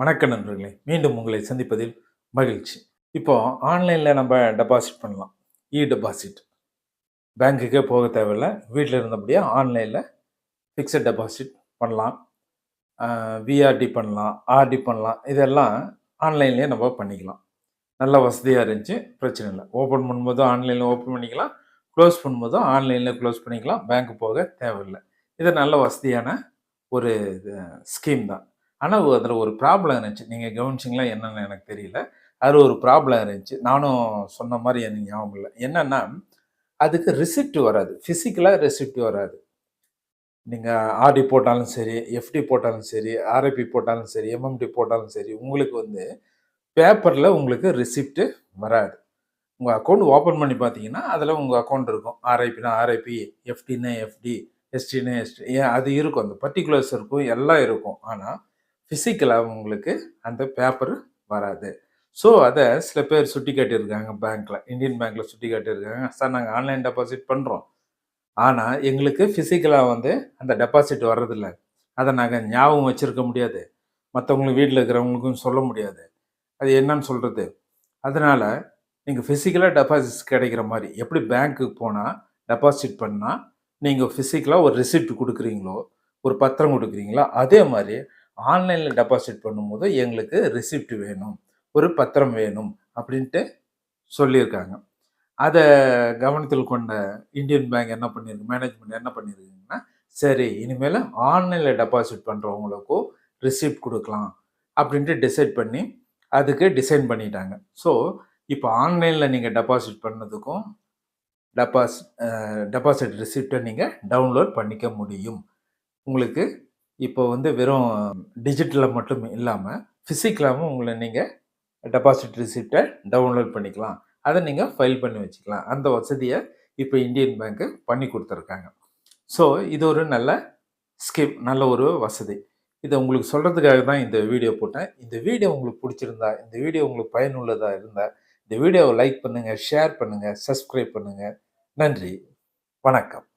வணக்கம் நண்பர்களே. மீண்டும் உங்களை சந்திப்பதில் மகிழ்ச்சி. இப்போ ஆன்லைனில் நம்ம டெபாசிட் பண்ணலாம். இ டெபாசிட் பேங்க்குக்கே போக தேவையில்ல. வீட்டில் இருந்தபடியே ஆன்லைனில் ஃபிக்ஸட் டெபாசிட் பண்ணலாம். விஆர்டி பண்ணலாம் ஆர்டி பண்ணலாம். இதெல்லாம் ஆன்லைன்லேயே நம்ம பண்ணிக்கலாம். நல்ல வசதியாக இருந்துச்சு. பிரச்சனை இல்லை. ஓப்பன் பண்ணும்போதும் ஆன்லைனில் ஓப்பன் பண்ணிக்கலாம். க்ளோஸ் பண்ணும்போதும் ஆன்லைனில் க்ளோஸ் பண்ணிக்கலாம். பேங்க்கு போக தேவையில்லை. இது நல்ல வசதியான ஒரு ஸ்கீம் தான். ஆனால் அதில் ஒரு ப்ராப்ளம் இருந்துச்சு. நீங்கள் கவனிச்சிங்களா என்னென்னு எனக்கு தெரியல. அதில் ஒரு ப்ராப்ளம் இருந்துச்சு. நானும் சொன்ன மாதிரி எனக்கு ஞாபகம் இல்லை. என்னென்னா அதுக்கு ரிசிப்ட் வராது. ஃபிசிக்கலாக ரிசிப்ட் வராது. நீங்கள் ஆர்டி போட்டாலும் சரி எஃப்டி போட்டாலும் சரி ஆர்ஐபி போட்டாலும் சரி எம்எம்டி போட்டாலும் சரி உங்களுக்கு வந்து பேப்பரில் உங்களுக்கு ரிசிப்ட்டு வராது. உங்கள் அக்கௌண்ட் ஓப்பன் பண்ணி பார்த்தீங்கன்னா அதில் உங்கள் அக்கௌண்ட் இருக்கும். ஆர்ஐபினா ஆர்ஐபி எஃப்டினா எஃப்டி எஸ்டினா எஸ்டி ஏன் அது இருக்கும். அந்த பர்டிகுலர்ஸ் இருக்கும். எல்லாம் இருக்கும். ஆனால் ஃபிசிக்கலாக உங்களுக்கு அந்த பேப்பர் வராது. ஸோ அதை சில பேர் சுட்டி காட்டியிருக்காங்க பேங்க்கில் இந்தியன் பேங்க்கில் சுட்டி காட்டியிருக்காங்க. சார் நாங்கள் ஆன்லைன் டெபாசிட் பண்ணுறோம் ஆனால் எங்களுக்கு ஃபிசிக்கலாக வந்து அந்த டெபாசிட் வர்றதில்ல. அதை நாங்கள் ஞாபகம் வச்சுருக்க முடியாது. மற்றவங்களுக்கு வீட்டில் இருக்கிறவங்களுக்கும் சொல்ல முடியாது. அது என்னன்னு சொல்கிறது அதனால் நீங்கள் ஃபிசிக்கலாக டெபாசிட்ஸ் கிடைக்கிற மாதிரி எப்படி பேங்க்குக்கு போனால் டெபாசிட் பண்ணால் நீங்கள் ஃபிசிக்கலாக ஒரு ரிசிப்ட் கொடுக்குறீங்களோ ஒரு பத்திரம் கொடுக்குறீங்களோ அதே மாதிரி ஆன்லைனில் டெபாசிட் பண்ணும்போது எங்களுக்கு ரிசிப்ட் வேணும் ஒரு பத்திரம் வேணும் அப்படின்ட்டு சொல்லியிருக்காங்க. அதை கவனத்தில் கொண்ட இந்தியன் பேங்க் என்ன பண்ணியிருக்கு மேனேஜ்மெண்ட் என்ன பண்ணியிருக்குங்கன்னா சரி இனிமேல் ஆன்லைனில் டெபாசிட் பண்ணுறவங்களுக்கும் ரிசிப்ட் கொடுக்கலாம் அப்படின்ட்டு டிசைட் பண்ணி அதுக்கு டிசைன் பண்ணிட்டாங்க. ஸோ இப்போ ஆன்லைனில் நீங்கள் டெபாசிட் பண்ணதுக்கும் டெபாசிட் டெபாசிட் ரிசிப்டை நீங்கள் டவுன்லோட் பண்ணிக்க முடியும். உங்களுக்கு இப்போ வந்து வெறும் டிஜிட்டலில் மட்டும் இல்லாமல் ஃபிசிக்கலாகவும் உங்களை நீங்கள் டெபாசிட் ரிசிப்டை டவுன்லோட் பண்ணிக்கலாம். அதை நீங்கள் ஃபைல் பண்ணி வச்சுக்கலாம். அந்த வசதியை இப்போ இந்தியன் பேங்க்கு பண்ணி கொடுத்துருக்காங்க. ஸோ இது ஒரு நல்ல ஸ்கீம் நல்ல ஒரு வசதி. இதை உங்களுக்கு சொல்கிறதுக்காக தான் இந்த வீடியோ போட்டேன். இந்த வீடியோ உங்களுக்கு பிடிச்சிருந்தா இந்த வீடியோ உங்களுக்கு பயனுள்ளதாக இருந்தால் இந்த வீடியோவை லைக் பண்ணுங்கள் ஷேர் பண்ணுங்கள் சப்ஸ்கிரைப் பண்ணுங்கள் நன்றி. வணக்கம்.